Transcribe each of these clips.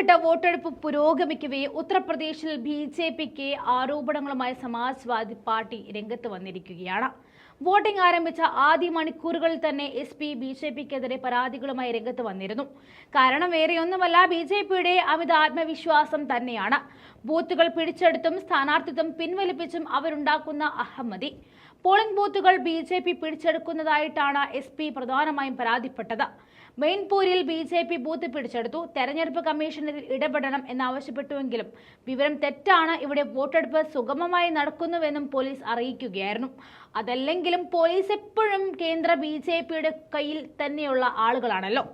ഘട്ട വോട്ടെടുപ്പ് പുരോഗമിക്കവേ ഉത്തർപ്രദേശിൽ ബി ജെ പിക്ക് ആരോപണങ്ങളുമായി സമാജ്വാദി പാർട്ടി രംഗത്ത് വന്നിരിക്കുകയാണ്. വോട്ടിംഗ് ആരംഭിച്ച ആദ്യ മണിക്കൂറുകളിൽ തന്നെ എസ് പി ബി ജെ പിക്കെതിരെ പരാതികളുമായി രംഗത്ത് വന്നിരുന്നു. കാരണം വേറെയൊന്നുമല്ല ബി ജെ പിയുടെ അമിത ആത്മവിശ്വാസം തന്നെയാണ്. ബൂത്തുകൾ പിടിച്ചെടുത്തും സ്ഥാനാർത്ഥിത്വം പിൻവലിപ്പിച്ചും അവരുണ്ടാക്കുന്ന അഹമ്മതി. പോളിംഗ് ബൂത്തുകൾ ബി ജെ പി പിടിച്ചെടുക്കുന്നതായിട്ടാണ് എസ് പി പ്രധാനമായും പരാതിപ്പെട്ടത്. മെയിൻപൂരിൽ ബി ജെ പി ബൂത്ത് പിടിച്ചെടുത്തു. തെരഞ്ഞെടുപ്പ് കമ്മീഷനിൽ ഇടപെടണം എന്നാവശ്യപ്പെട്ടുവെങ്കിലും വിവരം തെറ്റാണ് ഇവിടെ വോട്ടെടുപ്പ് സുഗമമായി നടക്കുന്നുവെന്നും പോലീസ് അറിയിക്കുകയായിരുന്നു. അതല്ലെങ്കിലും പോലീസ് എപ്പോഴും കേന്ദ്ര ബി കയ്യിൽ തന്നെയുള്ള ആളുകളാണല്ലോ.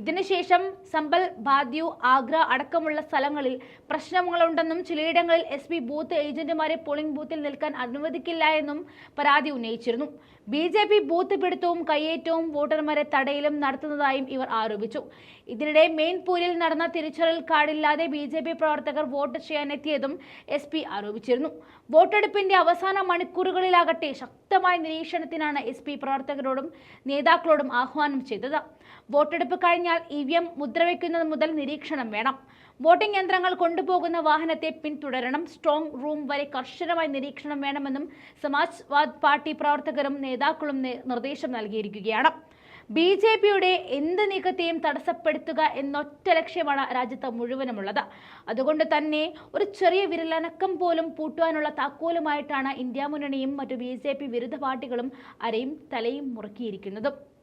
ഇതിനുശേഷം സമ്പൽ ബാദ്യു ആഗ്ര അടക്കമുള്ള സ്ഥലങ്ങളിൽ പ്രശ്നങ്ങളുണ്ടെന്നും ചിലയിടങ്ങളിൽ എസ് പി ബൂത്ത് ഏജന്റുമാരെ പോളിംഗ് ബൂത്തിൽ നിൽക്കാൻ അനുവദിക്കില്ല എന്നും പരാതി ഉന്നയിച്ചിരുന്നു. ബി ജെ പി ബൂത്ത് പിടുത്തവും കയ്യേറ്റവും വോട്ടർമാരെ തടയിലും നടത്തുന്നതായും ഇവർ ആരോപിച്ചു. ഇതിനിടെ മെയിൻപൂരിൽ നടന്ന തിരിച്ചറിയൽ കാർഡില്ലാതെ ബി ജെ പി പ്രവർത്തകർ വോട്ട് ചെയ്യാനെത്തിയതും എസ് പി ആരോപിച്ചിരുന്നു. വോട്ടെടുപ്പിന്റെ അവസാന മണിക്കൂറുകളിലാകട്ടെ ശക്തമായ നിരീക്ഷണത്തിനാണ് എസ് പി പ്രവർത്തകരോടും നേതാക്കളോടും ആഹ്വാനം ചെയ്തത്. വോട്ടെടുപ്പ് കഴിഞ്ഞാൽ ഇ വി എം മുദ്രവയ്ക്കുന്നത് മുതൽ നിരീക്ഷണം വേണം. വോട്ടിംഗ് യന്ത്രങ്ങൾ കൊണ്ടുപോകുന്ന വാഹനത്തെ പിന്തുടരണം. സ്ട്രോങ് റൂം വരെ കർശനമായി നിരീക്ഷണം വേണമെന്നും സമാജ്വാദ് പാർട്ടി പ്രവർത്തകരും നേതാക്കളും നിർദ്ദേശം നൽകിയിരിക്കുകയാണ്. ബി ജെ പിയുടെ എന്ത് നീക്കത്തെയും തടസ്സപ്പെടുത്തുക എന്നൊറ്റ ലക്ഷ്യമാണ് രാജ്യത്ത് മുഴുവനുമുള്ളത്. അതുകൊണ്ട് തന്നെ ഒരു ചെറിയ വിരലനക്കം പോലും പൂട്ടുവാനുള്ള താക്കോലുമായിട്ടാണ് ഇന്ത്യ മുന്നണിയും മറ്റു ബി ജെ പി വിരുദ്ധ പാർട്ടികളും അരയും തലയും മുറുക്കിയിരിക്കുന്നതും.